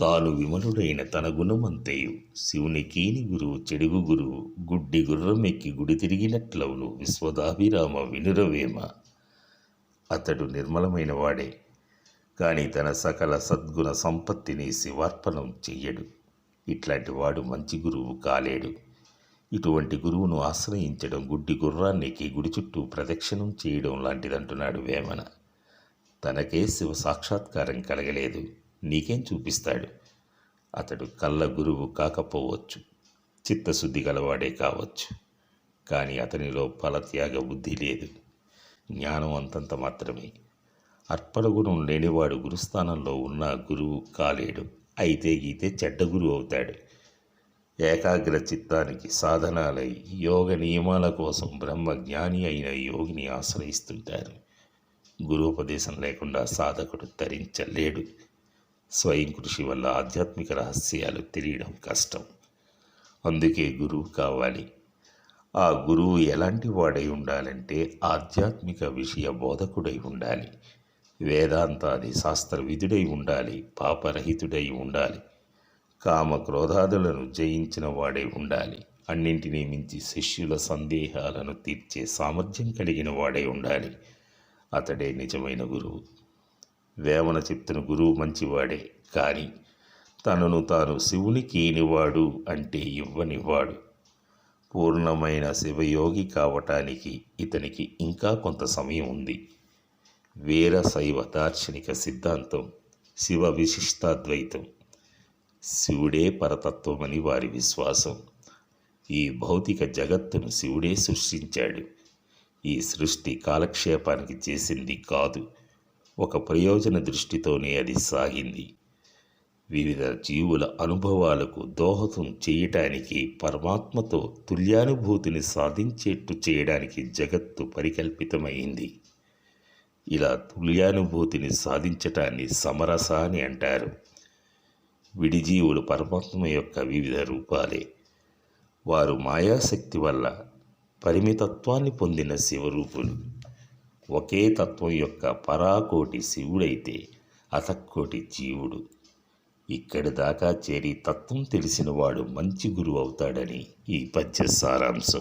తాను విమలుడైన తన గుణమంతయు. శివుని కీని గురువు చెడుగు గురువు గుడ్డి గుర్రమెక్కి గుడి తిరిగినట్లవును విశ్వదాభిరామ వినురవేమ. అతడు నిర్మలమైన వాడే. కానీ తన సకల సద్గుణ సంపత్తిని శివార్పణం చెయ్యడు. ఇట్లాంటి వాడు మంచి గురువు కాలేడు. ఇటువంటి గురువును ఆశ్రయించడం గుడ్డి గుర్రానికి గుడి చుట్టూ ప్రదక్షిణం చేయడం లాంటిదంటున్నాడు వేమన. తనకే శివ సాక్షాత్కారం కలగలేదు. నీకేం చూపిస్తాడు? అతడు కళ్ళ గురువు కాకపోవచ్చు చిత్తశుద్ధి గలవాడే కావచ్చు కానీ అతనిలో ఫలత్యాగ బుద్ధి లేదు. జ్ఞానం అంతంత మాత్రమే. అర్పణ గుణం లేనివాడు గురుస్థానంలో ఉన్న గురువు కాలేడు అయితే గీతే చెడ్డ గురువు అవుతాడు. ఏకాగ్ర చిత్తానికి సాధనాలై యోగ నియమాల కోసం బ్రహ్మ జ్ఞాని అయిన యోగిని ఆశ్రయిస్తుంటారు. గురుపదేశం లేకుండా సాధకుడు తరించలేడు. స్వయం కృషి వల్ల ఆధ్యాత్మిక రహస్యాలు తెలియడం కష్టం. అందుకే గురువు కావాలి. ఆ గురువు ఎలాంటి వాడై ఉండాలంటే ఆధ్యాత్మిక విషయ బోధకుడై ఉండాలి. వేదాంతాది శాస్త్రవిధుడై ఉండాలి. పాపరహితుడై ఉండాలి. కామ క్రోధాదులను జయించిన వాడై ఉండాలి. అన్నింటినీ మించి శిష్యుల సందేహాలను తీర్చే సామర్థ్యం కలిగిన వాడై ఉండాలి. అతడే నిజమైన గురువు. వేమన చెప్తున్న గురువు మంచివాడే. కానీ తనను తాను శివునికి ఈనివాడు అంటే ఇవ్వనివాడు పూర్ణమైన శివయోగి కావటానికి ఇతనికి ఇంకా కొంత సమయం ఉంది. వీర శైవ దార్శనిక సిద్ధాంతం శివ విశిష్టాద్వైతం. శివుడే పరతత్వమని వారి విశ్వాసం. ఈ భౌతిక జగత్తును శివుడే సృష్టించాడు. ఈ సృష్టి కాలక్షేపానికి చేసింది కాదు. ఒక ప్రయోజన దృష్టితోనే అది సాగింది. వివిధ జీవుల అనుభవాలకు దోహదం చేయటానికి పరమాత్మతో తుల్యానుభూతిని సాధించేట్టు చేయడానికి జగత్తు పరికల్పితమైంది. ఇలా తుల్యానుభూతిని సాధించటాన్ని సమరస అని అంటారు. విడిజీవులు పరమాత్మ యొక్క వివిధ రూపాలే. వారు మాయాశక్తి వల్ల పరిమితత్వాన్ని పొందిన శివరూపులు. ఒకే తత్వం యొక్క పరాకోటి శివుడైతే అతక్కోటి జీవుడు. ఇక్కడి దాకా చేరి తత్వం తెలిసినవాడు మంచి గురువు అవుతాడని ఈ పద్య సారాంశం